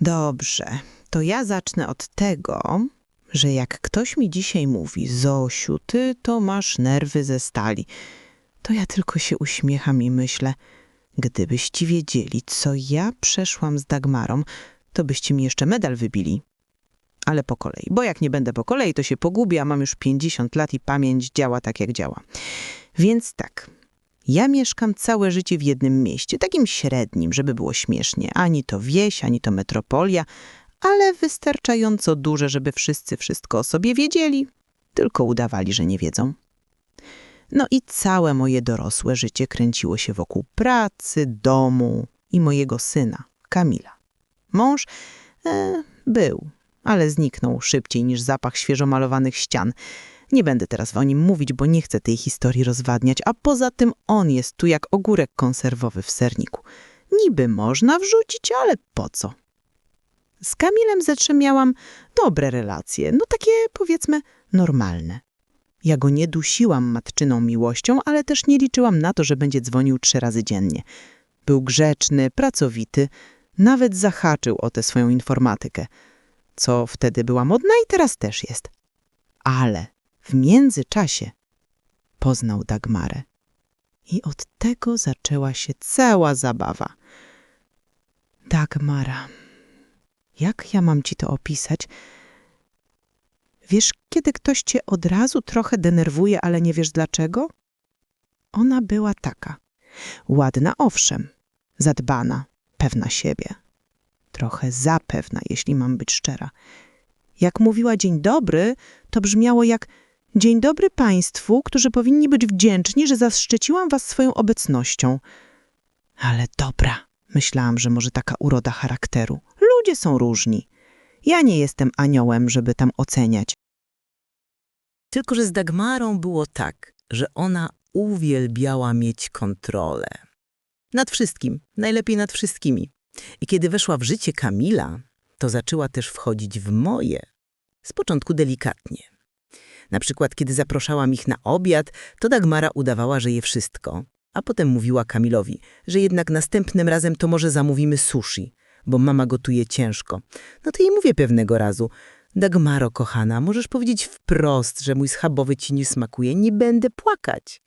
Dobrze, to ja zacznę od tego, że jak ktoś mi dzisiaj mówi, Zosiu, ty to masz nerwy ze stali, to ja tylko się uśmiecham i myślę, gdybyście wiedzieli, co ja przeszłam z Dagmarą, to byście mi jeszcze medal wybili. Ale po kolei, bo jak nie będę po kolei, to się pogubię, a mam już 50 lat i pamięć działa tak, jak działa. Więc tak, ja mieszkam całe życie w jednym mieście, takim średnim, żeby było śmiesznie. Ani to wieś, ani to metropolia, ale wystarczająco duże, żeby wszyscy wszystko o sobie wiedzieli, tylko udawali, że nie wiedzą. No i całe moje dorosłe życie kręciło się wokół pracy, domu i mojego syna, Kamila. Mąż e, był, ale zniknął szybciej niż zapach świeżo malowanych ścian. Nie będę teraz o nim mówić, bo nie chcę tej historii rozwadniać, a poza tym on jest tu jak ogórek konserwowy w serniku. Niby można wrzucić, ale po co? Z Kamilem Zetrzem miałam dobre relacje, no takie powiedzmy normalne. Ja go nie dusiłam matczyną miłością, ale też nie liczyłam na to, że będzie dzwonił trzy razy dziennie. Był grzeczny, pracowity, nawet zahaczył o tę swoją informatykę, co wtedy była modna i teraz też jest. Ale w międzyczasie poznał Dagmarę. I od tego zaczęła się cała zabawa. Dagmara. Jak ja mam ci to opisać? Wiesz, kiedy ktoś cię od razu trochę denerwuje, ale nie wiesz dlaczego? Ona była taka. Ładna, owszem, zadbana, pewna siebie. Trochę zapewna, jeśli mam być szczera. Jak mówiła dzień dobry, to brzmiało jak dzień dobry państwu, którzy powinni być wdzięczni, że zaszczyciłam was swoją obecnością. Ale dobra, myślałam, że może taka uroda charakteru. Ludzie są różni. Ja nie jestem aniołem, żeby tam oceniać. Tylko, że z Dagmarą było tak, że ona uwielbiała mieć kontrolę. Nad wszystkim, najlepiej nad wszystkimi. I kiedy weszła w życie Kamila, to zaczęła też wchodzić w moje. Z początku delikatnie. Na przykład, kiedy zapraszałam ich na obiad, to Dagmara udawała, że je wszystko, a potem mówiła Kamilowi, że jednak następnym razem to może zamówimy sushi, bo mama gotuje ciężko. No to jej mówię pewnego razu, Dagmaro, kochana, możesz powiedzieć wprost, że mój schabowy ci nie smakuje, nie będę płakać.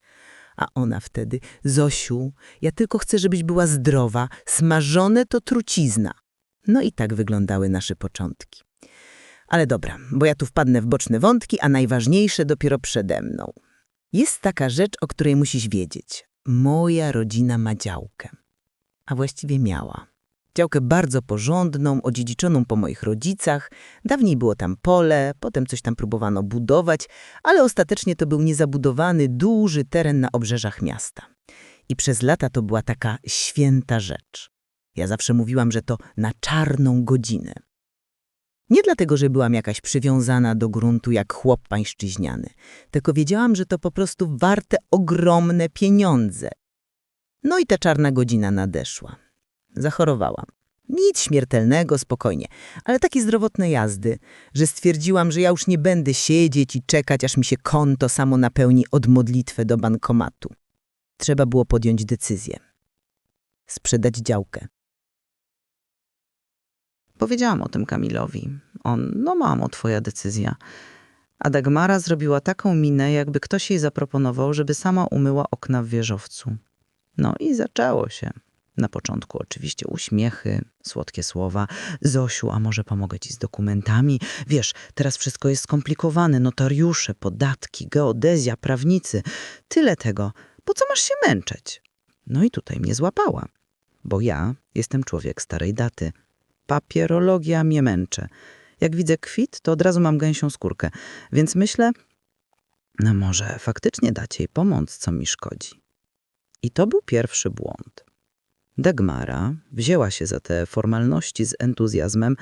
A ona wtedy, Zosiu, ja tylko chcę, żebyś była zdrowa, smażone to trucizna. No i tak wyglądały nasze początki. Ale dobra, bo ja tu wpadnę w boczne wątki, a najważniejsze dopiero przede mną. Jest taka rzecz, o której musisz wiedzieć. Moja rodzina ma działkę. A właściwie miała. Działkę bardzo porządną, odziedziczoną po moich rodzicach. Dawniej było tam pole, potem coś tam próbowano budować, ale ostatecznie to był niezabudowany, duży teren na obrzeżach miasta. I przez lata to była taka święta rzecz. Ja zawsze mówiłam, że to na czarną godzinę. Nie dlatego, że byłam jakaś przywiązana do gruntu jak chłop pańszczyźniany, tylko wiedziałam, że to po prostu warte ogromne pieniądze. No i ta czarna godzina nadeszła. Zachorowałam. Nic śmiertelnego, spokojnie, ale takie zdrowotne jazdy, że stwierdziłam, że ja już nie będę siedzieć i czekać, aż mi się konto samo napełni od modlitwy do bankomatu. Trzeba było podjąć decyzję. Sprzedać działkę. Powiedziałam o tym Kamilowi. On, no mamo, twoja decyzja. A Dagmara zrobiła taką minę, jakby ktoś jej zaproponował, żeby sama umyła okna w wieżowcu. No i zaczęło się. Na początku oczywiście uśmiechy, słodkie słowa. Zosiu, a może pomogę ci z dokumentami? Wiesz, teraz wszystko jest skomplikowane. Notariusze, podatki, geodezja, prawnicy. Tyle tego. Po co masz się męczyć? No i tutaj mnie złapała. Bo ja jestem człowiek starej daty. Papierologia mnie męczy. Jak widzę kwit, to od razu mam gęsią skórkę. Więc myślę, no może faktycznie dać jej pomoc, co mi szkodzi. I to był pierwszy błąd. Dagmara wzięła się za te formalności z entuzjazmem,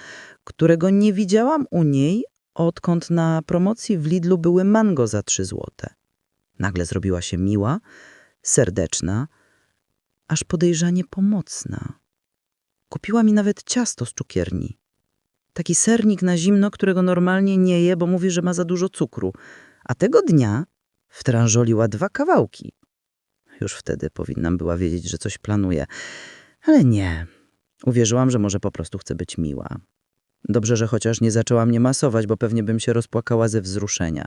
którego nie widziałam u niej, odkąd na promocji w Lidlu były mango za trzy złote. Nagle zrobiła się miła, serdeczna, aż podejrzanie pomocna. Kupiła mi nawet ciasto z cukierni. Taki sernik na zimno, którego normalnie nie je, bo mówi, że ma za dużo cukru. A tego dnia wtrążoliła dwa kawałki. Już wtedy powinnam była wiedzieć, że coś planuje. Ale nie. Uwierzyłam, że może po prostu chce być miła. Dobrze, że chociaż nie zaczęła mnie masować, bo pewnie bym się rozpłakała ze wzruszenia.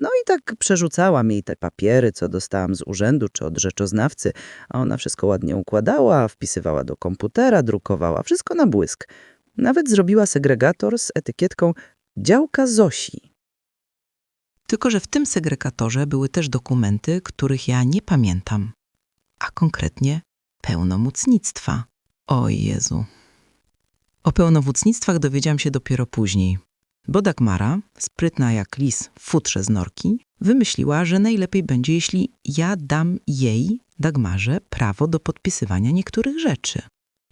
No i tak przerzucałam jej te papiery, co dostałam z urzędu czy od rzeczoznawcy, a ona wszystko ładnie układała, wpisywała do komputera, drukowała, wszystko na błysk. Nawet zrobiła segregator z etykietką działka Zosi. Tylko, że w tym segregatorze były też dokumenty, których ja nie pamiętam, a konkretnie pełnomocnictwa. O Jezu. O pełnomocnictwach dowiedziałam się dopiero później, bo Dagmara, sprytna jak lis w futrze z norki, wymyśliła, że najlepiej będzie, jeśli ja dam jej, Dagmarze, prawo do podpisywania niektórych rzeczy.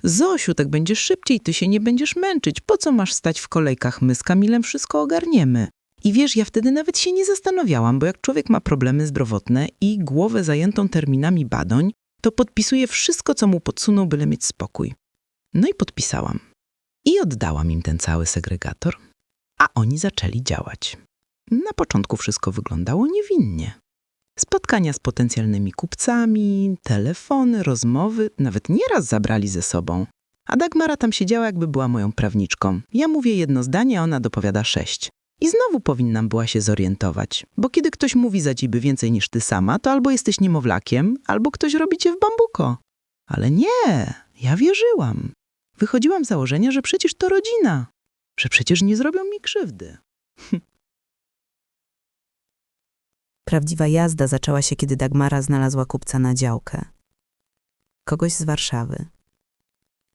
Zosiu, tak będziesz szybciej, ty się nie będziesz męczyć. Po co masz stać w kolejkach? My z Kamilem wszystko ogarniemy. I wiesz, ja wtedy nawet się nie zastanawiałam, bo jak człowiek ma problemy zdrowotne i głowę zajętą terminami badań, to podpisuje wszystko, co mu podsuną, byle mieć spokój. No i podpisałam. I oddałam im ten cały segregator, a oni zaczęli działać. Na początku wszystko wyglądało niewinnie. Spotkania z potencjalnymi kupcami, telefony, rozmowy, nawet nieraz zabrali ze sobą. A Dagmara tam siedziała, jakby była moją prawniczką. Ja mówię jedno zdanie, a ona dopowiada sześć. I znowu powinnam była się zorientować, bo kiedy ktoś mówi za ciebie więcej niż ty sama, to albo jesteś niemowlakiem, albo ktoś robi cię w bambuko. Ale nie, ja wierzyłam. Wychodziłam z założenia, że przecież to rodzina, że przecież nie zrobią mi krzywdy. Prawdziwa jazda zaczęła się, kiedy Dagmara znalazła kupca na działkę. Kogoś z Warszawy.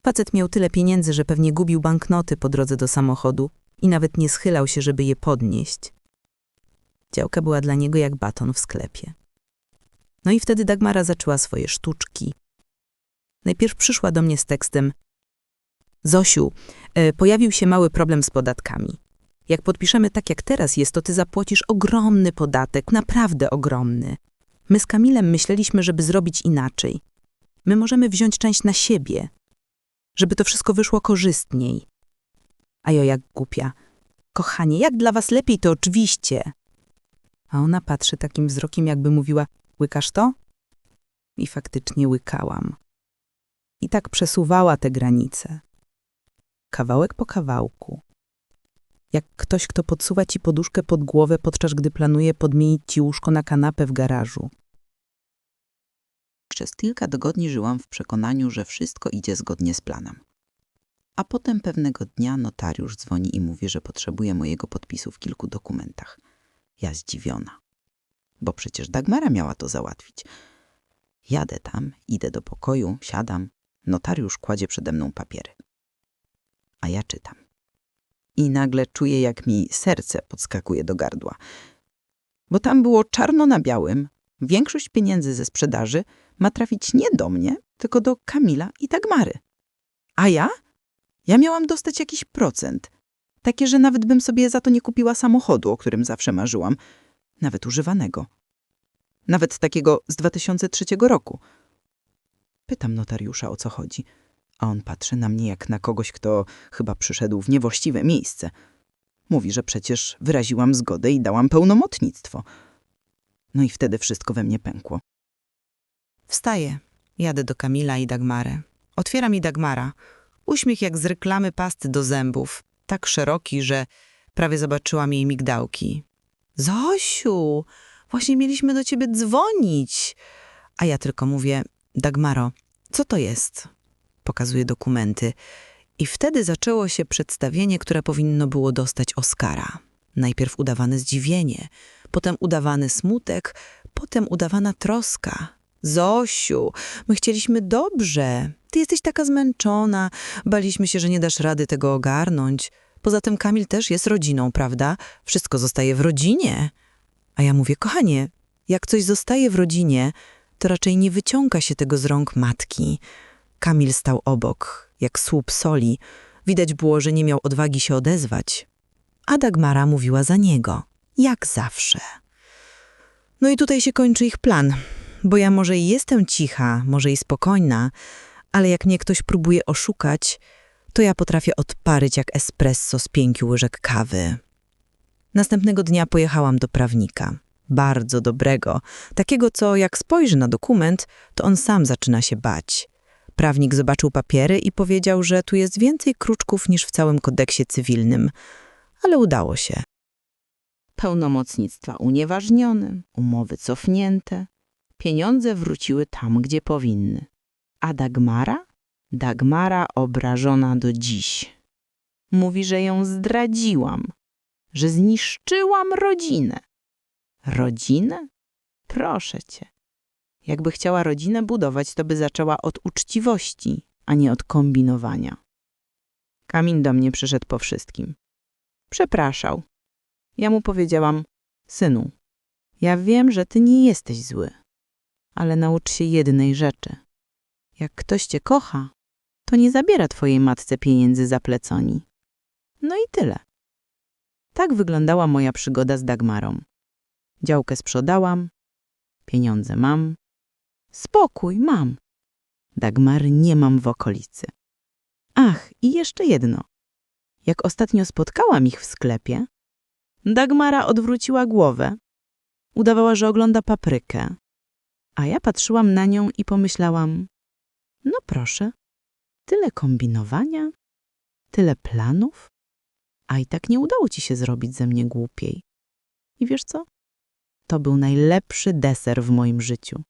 Facet miał tyle pieniędzy, że pewnie gubił banknoty po drodze do samochodu i nawet nie schylał się, żeby je podnieść. Działka była dla niego jak baton w sklepie. No i wtedy Dagmara zaczęła swoje sztuczki. Najpierw przyszła do mnie z tekstem Zosiu, e, pojawił się mały problem z podatkami. Jak podpiszemy tak, jak teraz jest, to ty zapłacisz ogromny podatek, naprawdę ogromny. My z Kamilem myśleliśmy, żeby zrobić inaczej. My możemy wziąć część na siebie, żeby to wszystko wyszło korzystniej. A ja jak głupia. Kochanie, jak dla was lepiej, to oczywiście. A ona patrzy takim wzrokiem, jakby mówiła, łykasz to? I faktycznie łykałam. I tak przesuwała te granice. Kawałek po kawałku jak ktoś, kto podsuwa ci poduszkę pod głowę, podczas gdy planuje podmienić ci łóżko na kanapę w garażu. Przez kilka tygodni żyłam w przekonaniu, że wszystko idzie zgodnie z planem. A potem pewnego dnia notariusz dzwoni i mówi, że potrzebuje mojego podpisu w kilku dokumentach. Ja zdziwiona, bo przecież Dagmara miała to załatwić. Jadę tam, idę do pokoju, siadam, notariusz kładzie przede mną papiery. A ja czytam. I nagle czuję, jak mi serce podskakuje do gardła. Bo tam było czarno na białym, większość pieniędzy ze sprzedaży ma trafić nie do mnie, tylko do Kamila i Dagmary. A ja? Ja miałam dostać jakiś procent. Takie, że nawet bym sobie za to nie kupiła samochodu, o którym zawsze marzyłam. Nawet używanego. Nawet takiego z 2003 roku. Pytam notariusza, o co chodzi. A on patrzy na mnie jak na kogoś, kto chyba przyszedł w niewłaściwe miejsce. Mówi, że przecież wyraziłam zgodę i dałam pełnomocnictwo. No i wtedy wszystko we mnie pękło. Wstaję, jadę do Kamila i Dagmary. Otwiera mi Dagmara. Uśmiech jak z reklamy pasty do zębów. Tak szeroki, że prawie zobaczyłam jej migdałki. Zosiu, właśnie mieliśmy do ciebie dzwonić. A ja tylko mówię, Dagmaro, co to jest? Pokazuję dokumenty. I wtedy zaczęło się przedstawienie, które powinno było dostać Oscara. Najpierw udawane zdziwienie, potem udawany smutek, potem udawana troska. Zosiu, my chcieliśmy dobrze. Ty jesteś taka zmęczona. Baliśmy się, że nie dasz rady tego ogarnąć. Poza tym Kamil też jest rodziną, prawda? Wszystko zostaje w rodzinie. A ja mówię, kochanie, jak coś zostaje w rodzinie, to raczej nie wyciąga się tego z rąk matki. Kamil stał obok, jak słup soli. Widać było, że nie miał odwagi się odezwać. A Dagmara mówiła za niego, jak zawsze. No i tutaj się kończy ich plan, bo ja może i jestem cicha, może i spokojna, ale jak mnie ktoś próbuje oszukać, to ja potrafię odparyć jak espresso z pięciu łyżek kawy. Następnego dnia pojechałam do prawnika. Bardzo dobrego, takiego, co jak spojrzy na dokument, to on sam zaczyna się bać. Prawnik zobaczył papiery i powiedział, że tu jest więcej kruczków niż w całym kodeksie cywilnym, ale udało się. Pełnomocnictwa unieważnione, umowy cofnięte, pieniądze wróciły tam, gdzie powinny. A Dagmara? Dagmara obrażona do dziś. Mówi, że ją zdradziłam, że zniszczyłam rodzinę. Rodzinę? Proszę cię. Jakby chciała rodzinę budować, to by zaczęła od uczciwości, a nie od kombinowania. Kamil do mnie przyszedł po wszystkim. Przepraszał. Ja mu powiedziałam, synu, ja wiem, że ty nie jesteś zły, ale naucz się jednej rzeczy. Jak ktoś cię kocha, to nie zabiera twojej matce pieniędzy za pleconi. No i tyle. Tak wyglądała moja przygoda z Dagmarą. Działkę sprzedałam, pieniądze mam, spokój mam. Dagmary nie mam w okolicy. Ach, i jeszcze jedno. Jak ostatnio spotkałam ich w sklepie, Dagmara odwróciła głowę, udawała, że ogląda paprykę, a ja patrzyłam na nią i pomyślałam: No proszę, tyle kombinowania, tyle planów, a i tak nie udało ci się zrobić ze mnie głupiej. I wiesz co? To był najlepszy deser w moim życiu.